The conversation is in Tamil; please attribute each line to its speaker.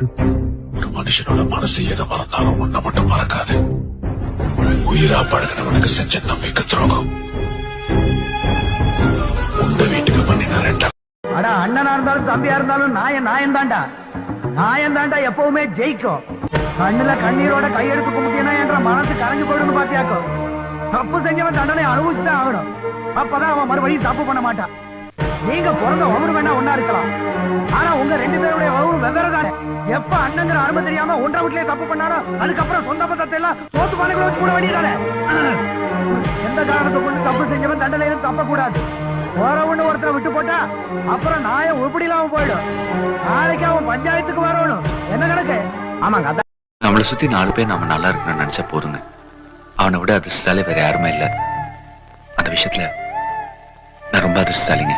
Speaker 1: ஒரு மனுஷனோட மனசு எதை மறந்தாலும் உன்னை மட்டும் மறக்காது. உயிரா பழகினவனுக்கு செஞ்ச நம்பிக்கை துரோகம். உங்க வீட்டுக்கு பண்ணின ரெண்டா
Speaker 2: அடா அண்ணனா இருந்தாலும் தம்பியா இருந்தாலும் நாயன் நாயன் தாண்டா நாயன் தாண்டா எப்பவுமே ஜெயிக்கும். கண்ணுல கண்ணீரோட கையெடுத்து கும்பிட்டீனா என்ற மனசு கரைஞ்சு போயிடும் பாத்தியாக்கோ. தப்பு செஞ்சவன் தண்டனை அனுபவிச்சுதான் ஆகணும். அப்பதான் அவன் மறுபடியும் தப்பு பண்ண மாட்டான். நீங்க பிறந்த ஒவ்வொரு வேணா ஒன்னா இருக்கலாம். ஆனா உங்க ரெண்டு எப்ப அண்ணங்கிற அருமை தெரியாம ஒன்றை வீட்லயே தப்பு பண்ணாலும் அதுக்கப்புறம் சொந்த பந்தத்தை எல்லாம் சோத்து பானைகளை வச்சு கூட வேண்டியதானே? எந்த காரணத்தை கொண்டு தப்பு செஞ்சவன் தண்டனையிலும் தப்ப கூடாது போறவன்னு ஒருத்தரை விட்டு போட்டா அப்புறம் நாயம் உருப்படி இல்லாம போயிடும். நாளைக்கு அவன் பஞ்சாயத்துக்கு வரணும். என்ன கணக்கு? ஆமாங்க அதான்.
Speaker 3: நம்மளை சுத்தி நாலு பேர் நாம நல்லா இருக்கணும்னு நினைச்சா போதுங்க. அவனை விட அதிர்ஷ்டசாலி வேற யாருமே இல்ல. அந்த விஷயத்துல நான் ரொம்ப அதிர்ஷ்டசாலிங்க.